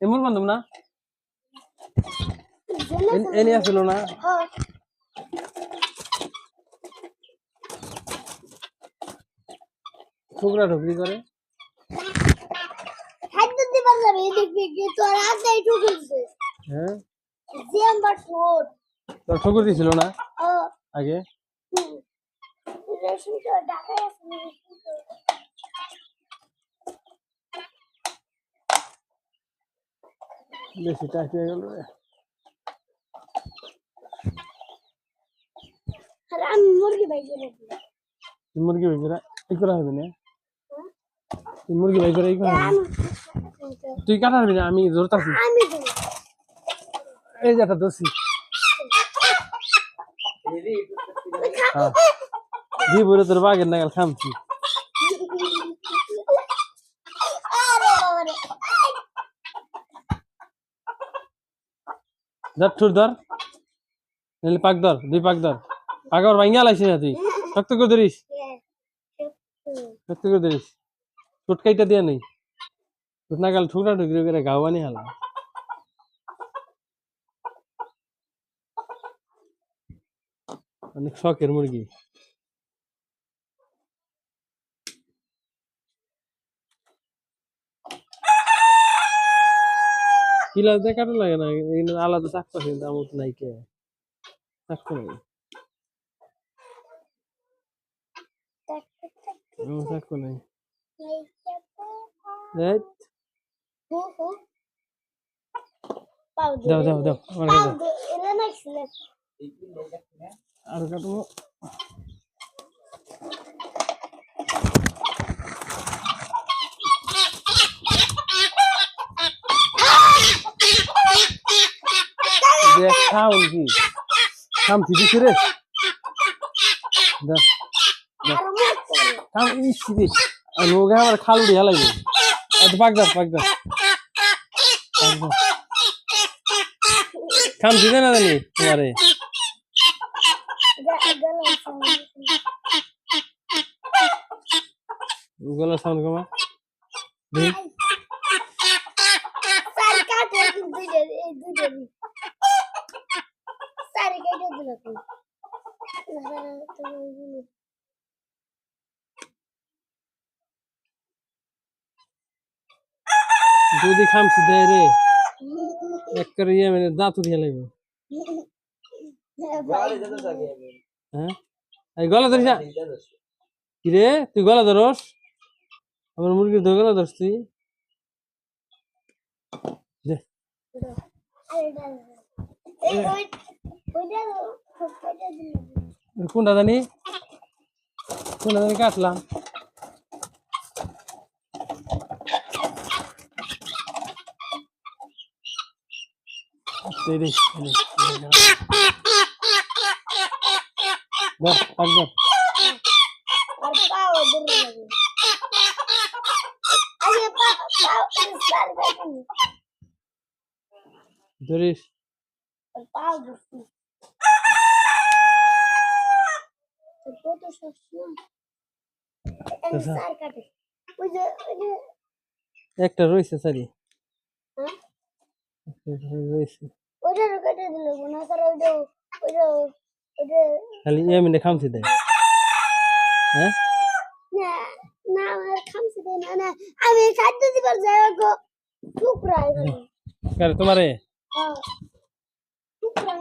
এমন বান্ধব না এ- এ নিয়ে আসছিল না হ্যাঁ ঠুকরা ঠুকরি করে দিবার যাবে এই দেখবি কি তোর হাতে একটু করছে হ্যাঁ যে আমার ঠোঁট তোর ঠুকুর দিছিল না ও আগে হুম রেশমি তো ঢাকায় আছে না, রেশমি তো। বেশি টাইট হয়ে গেল। রে আমি মুরগি ভাই করে মুরগি ভাই এই করা হবে না? তুই মুরগি ভাই করে এই করা না। তুই কাটা হবে না আমি জোরতাছি এই যে একটা দোষী হ্যাঁ। দি বলে তোর বাগের নাগাল খামছি আরে বাবারে ঠুর ধর নাহলে পাক ধর দুই পাক ধর পাক আবার ভাঙ্গা লাইছিস না তুই শক্ত করে ধরিস শক্ত করে ধরিস ছুটকাইটা দিয়ে নেই। টুট না গেল ঠুকরা ঠুকরি করে গাওয়ানি হালা। অনেক শখের মুরগি কিলা দেখাটা লাগে না আলাদা চাকপা কিন্তু আমার তো নাই কে চাকপা নাই আমার নাই দাও দাও দাও আমার কাছে আর কাটবো। খাউন কি খামছি দিছি রে খাম ইস রে আর লোকে আমার খাল উড়ি হেলাইবে এত পাকদার পাকদার খামছি দে। না জানি তোমারে। গলার সাউন্ড কমা দেখি। যদি খামছি দেয় রে এক করে ইয়ে মানে দাঁত উঠিয়ে লাগবে হ্যাঁ এই গলা ধরিস না কি রে তুই গলা ধরস আমার মুরগির ধরে গলা ধরস তুই দে কোনটা জানি? কোনটা জানি কাটলাম। রে। ধর। ধরিস একটা রয়েছে সারি রয়েছে। ওইটারও কেটে দিল মনে করে ওইটা ওইটা ওইটা খালি এমনি খামছি দেয় হ্যাঁ? না না আমার খামছে দেয় না না আমি খাদ্য দিবার যাই গো টুকরা তোমারে হ্যাঁ টুকরা